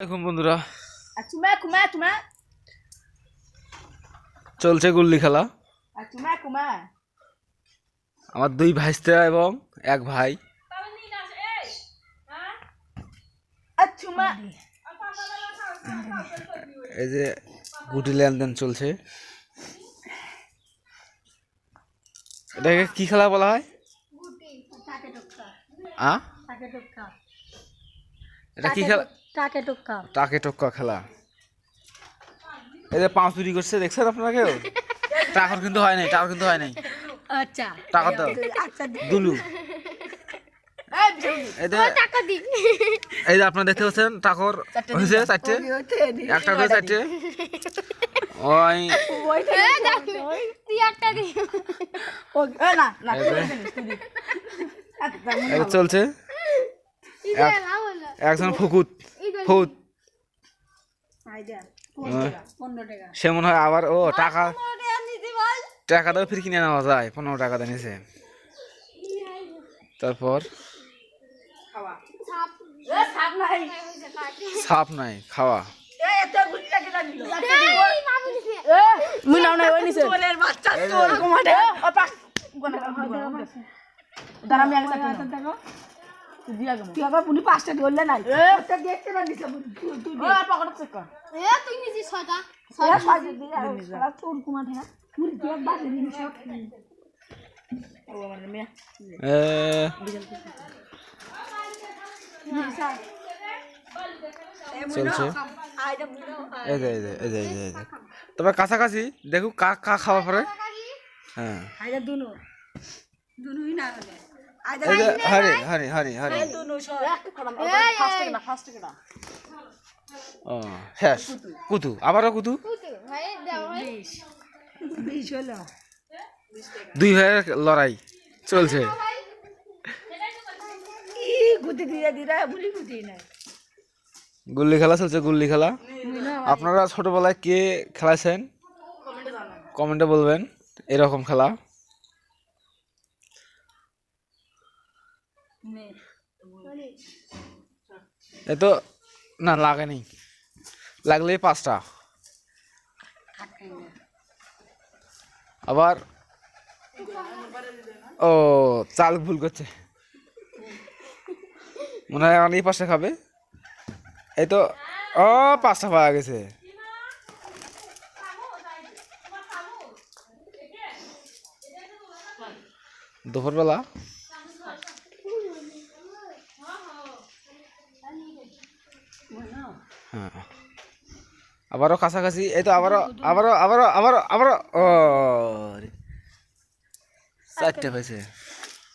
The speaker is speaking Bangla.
দেখুন বন্ধুরা. চলছে গুল্লি খেলা. আমার দুই ভাইস্তেরা এবং এক ভাই। এই যে গুটি লেনদেন চলছে। এটাকে কি খেলা বলা হয়? এটা কি খেলা? টাকে টুকা টাকে টক্কা খেলা। এই যে পাঁচ চুরি করছে দেখছেন আপনারা কেউ টাকার কিন্তু হয় নাই টাকার কিন্তু হয় নাই। আচ্ছা। টাকা দাও। আচ্ছা দুলু। এই এই যে আপনারা দেখতে পাচ্ছেন টাকর হয়েছে চারটে। একটা করে চারটে। ওই ও এ না না এই যে, এই যে চলছে। একজন ফুকুত। ফুত সে মনে হয় আবার ও টাকা টাকা দাও ফির কিনে নেওয়া যায় পনেরো টাকা নিছে তারপর সাপ নাই খাওয়া দাঁড়া আমি আগে তুই আবার পুনি পাঁচটা ধরলে নাই। দেখতে না দিছে তুই তুই পকেট চেক কর সাইজে দিয়ে সারা চোর কুমার হ্যাঁ তুই একবার দিবি সব ও আমার মেয়ে। এ, চলছে। এই যে এই যে এই যে এই যে এই যে তবে কাছাকাছি দেখো কাক কাক খাওয়া পরে হ্যাঁ। দুনো। দুনোই না হলে। আইদা এই যে হারি ও শেষ। কুতু আবারও কুতু? দুই ভাইয়ের লড়াই চলছে। গুল্লি খেলা চলছে গুল্লি খেলা। আপনারা ছোটবেলায় কে খেলাছেন কমেন্টে বলবেন এরকম খেলা। এ তো না লাগেনি লাগলেই পাঁচটা। আবার ও, চাল ভুল করছে। মনে হয় এই পাশে খাবে। এই তো ও, পাঁচটা পাওয়া গেছে। দুপুরবেলা হ্যাঁ। আবারও কাছাকাছি এই তো আবারও আবারও আবারও আবারও আবারও। ও চারটে হয়েছে